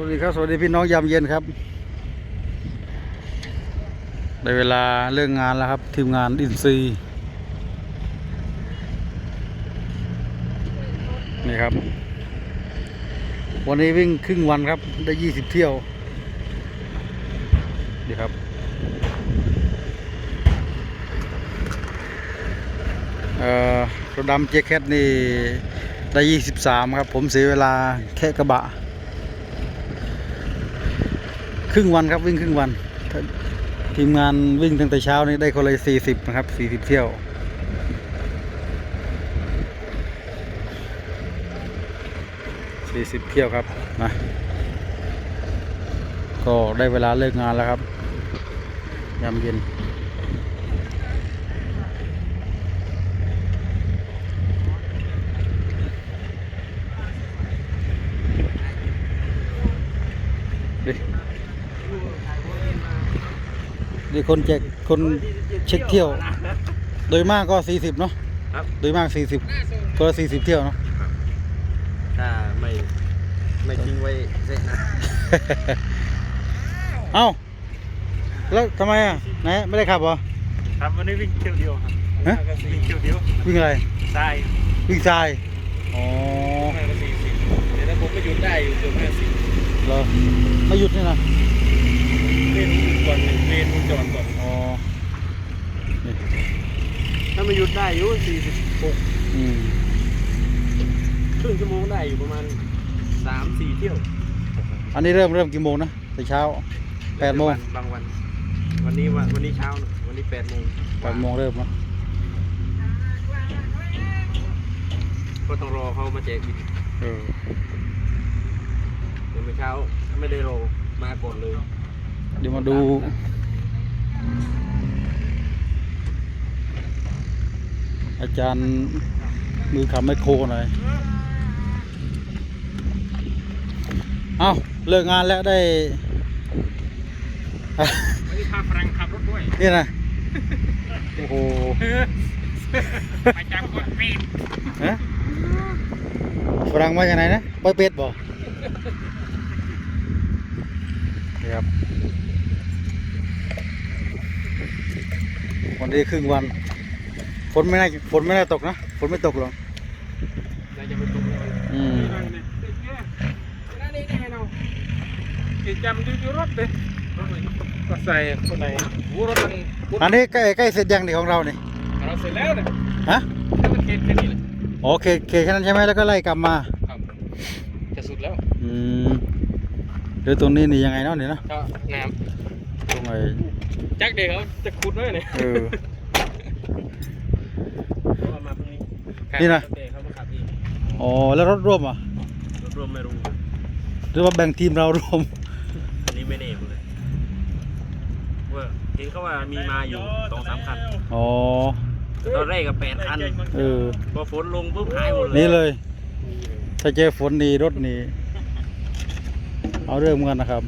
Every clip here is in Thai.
วัสดีครับ สวัสดีพี่น้องยามเย็นครับ ได้เวลาเรื่องงานแล้วครับ ทีมงานอินซีนี่ครับ วันนี้วิ่งครึ่งวันครับ ได้ยี่สิบเที่ยว ดีครับเอ่อรถดำเจแคทนี่ได้ยี่สิบสามครับ ผมเสียเวลาแค่กระบะ รึ่งวันครับวิ่งครึ่งวัน ทีมงานวิ่งตั้งแต่เช้านี้ได้คนละสี่สิบนะครับสี่สิบเที่ยว สี่สิบเที่ยวครับนะก็ได้เวลาเลิกงานแล้วครับยามเย็น ดิคนแจกคนเช็คเที่ยว โดยมากก็สี่สิบเนาะครับ โดยมากสี่สิบคนละสี่สิบเที่ยวเนาะ ถ้าไม่ไม่ทิ้งไว้เสร็จนะเอ้าแล้วทำไมอะไหนไม่ได้ขับเหรอ ครับวันนี้วิ่งเที่ยวเดียวครับฮะ วิ่งเที่ยวเดียววิ่งอะไรทรายวิ่งทรายอ๋อห้าละสี่สิบเดี๋ยวถ้าผมไม่หยุดได้อยู่เกือบห้าสิบเหรอไม่หยุดนี่นะเล่นก่ อนหนึ่งเล่นจอดก่อนอ๋อนี่ถ้าไม่หยุดได้อยู่สี่สิบหกอืมครึ่งชั่วโมงได้อยู่ประมาณสามสี่เที่ยว อันนี้เริ่มเริ่มกี่โมงนะแต่เช้าแปดโมงบางวัน วันนี้วันวันนี้เช้านะวันนี้แปดโมงแปดโมงเริ่มเนาะก็ต้องรอเขามาแจกอีกเออเดี๋ยวเมื่อเช้าไม่ได้รอมาก่อนเลย เดี๋ยวมาดู อาจารย์มือขับไมคโครหน่อย เอาเลิกงานแล้วได้วันนี้พาฝรั่งขับรถด้วย นี่นะ โอ้โหมาจากกดปีนฮะฝรั่งมาจากไหนนะปอยเป็ดบ่นี่ครับ วันนี้ครึ่งวันฝนไม่น่าฝนไม่น่าตกนะฝนไม่ตกหรอกเราจะไปตรงนี้อืมจำดูรถเลยก็ใส่คนไหนหูรถมันอันนี้ใกล้ใกล้เสร็จยังนี่ของเราเนี่ยเราเสร็จแล้วเนี่ยฮะถ้ามันเกณฑ์แค่นี้แหละอ๋อเขตเขตแค่นั้นใช่ไหมแล้วก็ไล่กลับมาครับจะสุดแล้วอืมเดี๋ยวตรงนี้นี่ยังไงเนาะเนี่ยเนาะก็น้ต รงไอ้ำจักเด็กเขาจะขุดไว้เนี่ยเออเขามาพรุ่งนี้นี่นะเด็กเขามาขับอีกอ๋อแล้วรถร่วมอะรถรวมไม่รู้ หรือว่าแบ่งทีมเราร่วม อันนี้ไม่แน่เลยว่าเห็นเขาว่ามีมาอยู่สองสามคันอ๋อ ตอนแรกก็แปดคันเออ พอฝนลงปุ๊บหายหมดเลย นี่เลย ถ้าเจอฝนดีรถนี่เอาเรื่องเหมือนกันนะครับ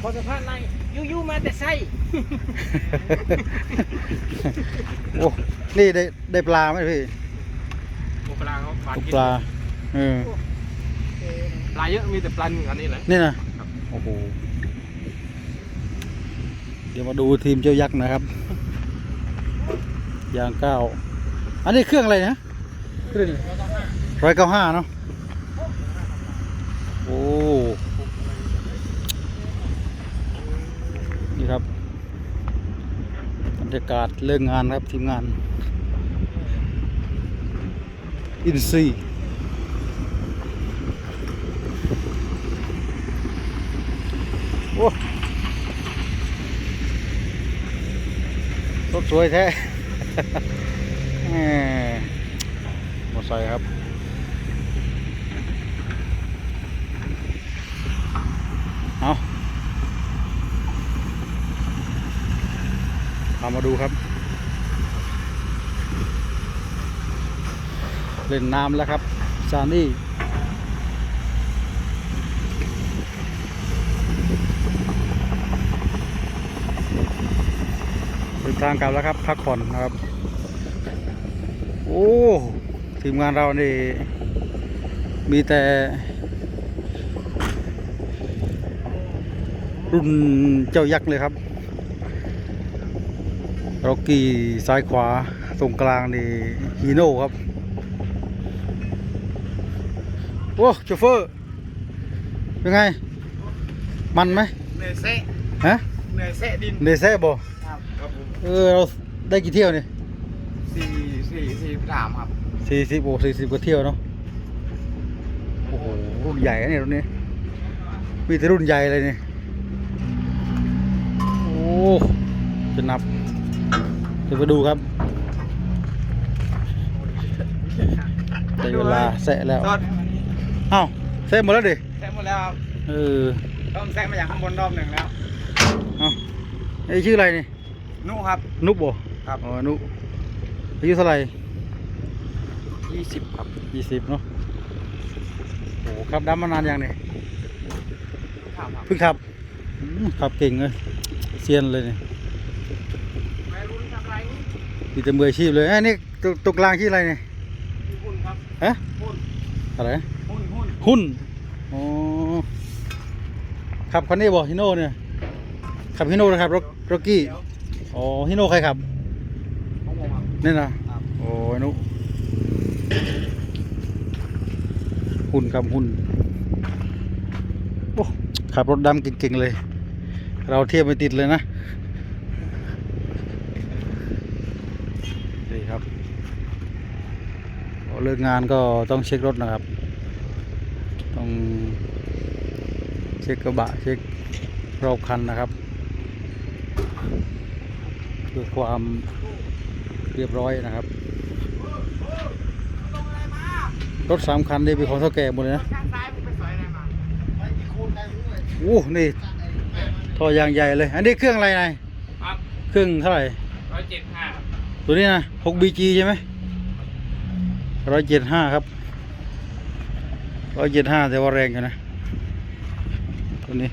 พอสะพานในยู่ๆมาแต่ไส้โอ้นี่ได้ได้ปลาไหมพี่ปลาเขาปลาตกกินปลาเออปลาเยอะมีแต่ปลาหนึ่งอันนี้แหละนี่นะโอ้โหเดี๋ยวมาดูทีมเจ้ายักษ์นะครับยางเก้าอันนี้เครื่องอะไรนะเครื่องร้อยเก้าห้าเนาะ โอ้ นี่ครับบรร ยากาศเลิกงานครับทีมงาน อินซีโอ้รถสวยแท้หมมอไซค์ครับ เอา เอามาดูครับ เล่นน้ำแล้วครับ ซานี่เดินทางกลับแล้วครับ พักผ่อนนะครับ โอ้ทีมงานเรานี่ มีแต่ รุ่นเจ้ายักษ์เลยครับ ร็อกกี้ซ้ายขวาตรงกลางนี่ฮีโน่ครับ โอ้โชเฟอร์ เป็นไง มันไหมเหนื่อยเซะฮะเหนื่อยเซะดินเดซ่บ่ครับครับผมเออเราได้กี่เที่ยวเนี่ยสี่สี่สี่สามครับสี่สิบโอ้สี่สิบกว่าเที่ยวเนาะโอ้โหรุ่นใหญ่นะเนี่ยรุ่นนี้มีแต่รุ่นใหญ่เลยเนี่ยโอ้จะนับ จะไปดูครับได้เวลาแสะแล้วสดเอ้าแสะหมดแล้วดิแซะหมดแล้วครับเออต้องแซะมาจากข้างบนรอบหนึ่งแล้ว เอ้าไอ้ชื่ออะไรนี่นู่ครับ นุบบ่ครับ อ๋อ นุอายุเท่าไหร่ยี่สิบครับยี่สิบเนาะ โอ้โหขับดำมานานยังเนี่ยครับครับเพิ่งขับอืมขับเก่งเลย เซียนเลยเนี่ยไม่รู้ทำไร มีแต่มืออาชีพเลยไอ้ยนี่ตัวตัวกลางชื่ออะไรเนี่ยหุ้นครับฮะหุ้นอะไรนะหุ้นหุ้นหุ้นอ๋อขับคันนี้บ่ฮิโน่เนี่ยขับฮิโน่นะครับรถรถกี้เดี๋ยวอ๋อฮิโน่ใครขับของผมครับนี่นะครับโอ้ยนุหุ่นครับหุ่นโอ้ขับรถดำเก่งๆเลย เราเทียบไม่ติดเลยนะ นี่ครับพอเลิกงานก็ต้องเช็ครถนะครับ ต้องเช็คกระบะเช็ครอบคันนะครับ เพื่อความเรียบร้อยนะครับ รถสามคันนี่เป็นของเท่าแก่หมดเลยนะข้างซ้ายผมไปสอยอะไรมาไปอีกคูณได้ด้วยโอ้นี่ท่อยางใหญ่เลย อันนี้เครื่องอะไรนายครับเครื่องเท่าไหร่ร้อยเจ็ดห้า ตัวนี้นะ 6BG ใช่ไหมร้อยเจ็ดห้าครับร้อยเจ็ดห้าแต่ว่าแรงอยู่นะ ตัวนี้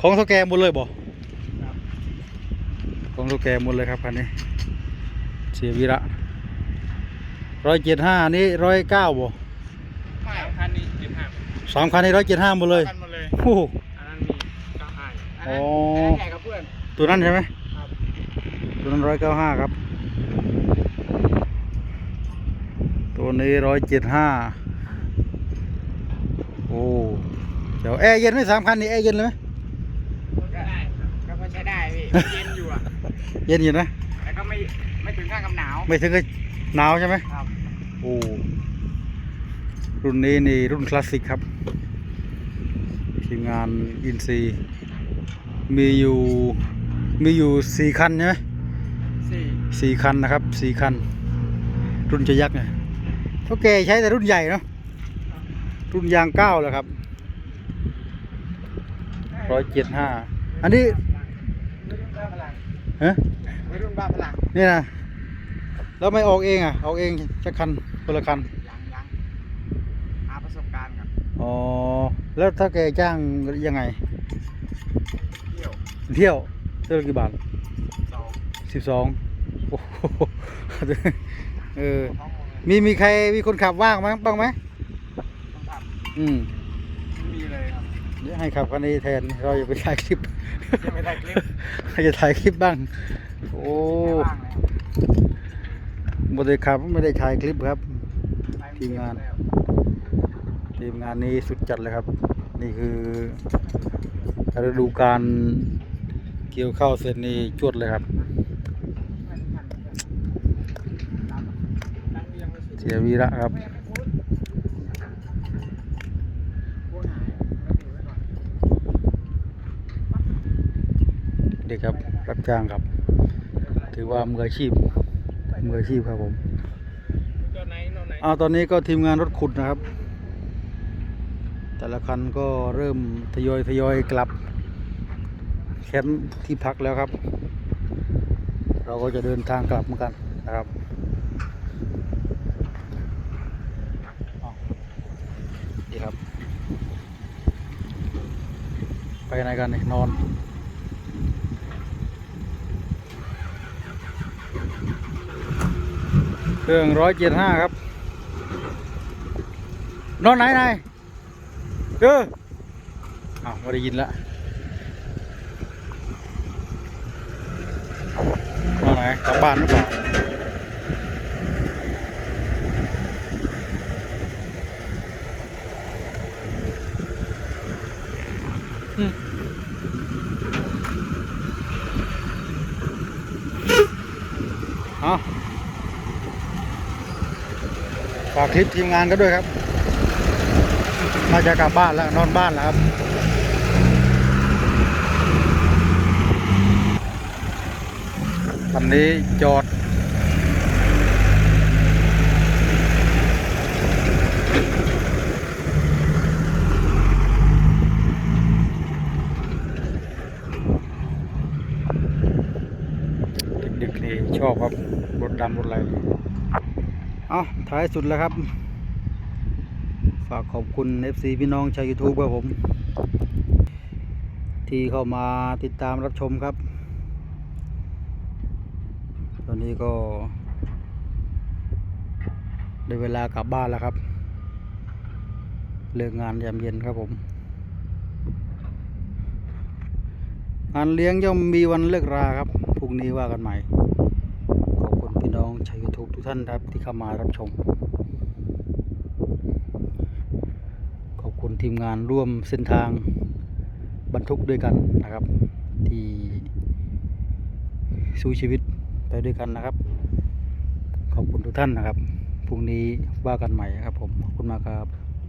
ของเท่าแก่หมดเลยบ่ของเท่าแก่หมดเลยครับคันนี้ เสียวีระร้อยเจ็ดห้านี้ร้อยเก้าบ่ไม่คันนี้เจ็ดห้าสามคันนี้ร้อยเจ็ดห้าหมดเลยกันหมดเลยโอ้โหอันนั้นมีเก้าห้าอ๋ออันนั้นใหญ่กับเพื่อนตัวนั้นใช่ไหมครับ ตัวนั้นร้อยเก้าห้าครับ ตัวนี้ร้อยเจ็ดห้าโอ้เดี๋ยวแอร์เย็นไหมสามคันนี้แอร์เย็นเลยไหมก็ได้ครับก็พอใช้ได้พี่เย็นอยู่อะเย็นอยู่นะแต่ก็ไม่ไม่ถึงขั้นกับหนาวไม่ถึงกับหนาวใช่ไหมครับโอ้รุ่นนี้นี่รุ่นคลาสสิกครับทีมงานอินซีมีอยู่มีอยู่สี่คันใช่ไหม สี่สี่คันนะครับสี่คัน รุ่นจะยักษ์เนี่ยเท่าแกใช้แต่รุ่นใหญ่เนาะรุ่นยางเก้าแหละครับร้อยเจ็ดห้าอันนี้วัยรุ่นบ้าพลังฮะวัยรุ่นบ้าพลังนี่นะแล้วไม่ออกเองอะออกเองสักคันคนละคันยังยังหาประสบการณ์ครับอ๋อแล้วถ้าแกจ้างยังไง เที่ยวเที่ยวเที่ยวละกี่บาทสองสิบสองโอ้โห เออท้องเลยมีมีใครมีคนขับว่างมั้งบ้างไหมต้องทอืมำไม่มีเลยครับเดี๋ยวให้ขับคันนี้แทน เราอย่าไปถ่ายคลิปยังไม่ได้คลิปเราจะถ่ายคลิปบ้าง โอ้ไม่ว่างเลยครับไม่ได้ขับไม่ได้ถ่ายคลิปครับไปทีมงานแล้วทีมงานนี้สุดจัดเลยครับ นี่คือฤดูการเกี่ยวข้าวเสร็จนี่จวดเลยครับ เสียวีระครับ เด็กครับรับจ้างครับ ถือว่ามืออาชีพมืออาชีพครับผมตัวไหนตัวไหนเอาตอนนี้ก็ทีมงานรถขุดนะครับ แต่ละคันก็เริ่มทยอยทยอยกลับแคมป์ที่พักแล้วครับ เราก็จะเดินทางกลับเหมือนกันนะครับเอา นี่ครับ ไปไหนกันนี่นอนเครื่องร้อยเจ็ดห้าครับ นอนไหนนายเอออ้าวไม่ได้ยินละนอนไหนกลับบ้านหรือเปล่า เอาฝากคลิปทีมงานก็ด้วยครับน่าจะกลับบ้านแล้วนอนบ้านแล้วครับวันนี้จอดเด็กๆนี่ช อบครับรถดำรถอะไรเอาท้ายสุดแล้วครับ ฝากขอบคุณ FC พี่น้องชาว YouTube ครับผม ที่เข้ามาติดตามรับชมครับ ตอนนี้ก็ ได้เวลากลับบ้านแล้วครับ เลิกงานยามเย็นครับผมงานเลี้ยงย่อมมีวันเลิกราครับ พรุ่งนี้ว่ากันใหม่ พี่น้องชาวยูทูบทุกท่านครับที่เข้ามารับชม ขอบคุณทีมงานร่วมเส้นทางบรรทุกด้วยกันนะครับ ที่สู้ชีวิตไปด้วยกันนะครับ ขอบคุณทุกท่านนะครับพรุ่งนี้ว่ากันใหม่ครับผมขอบคุณมากครับ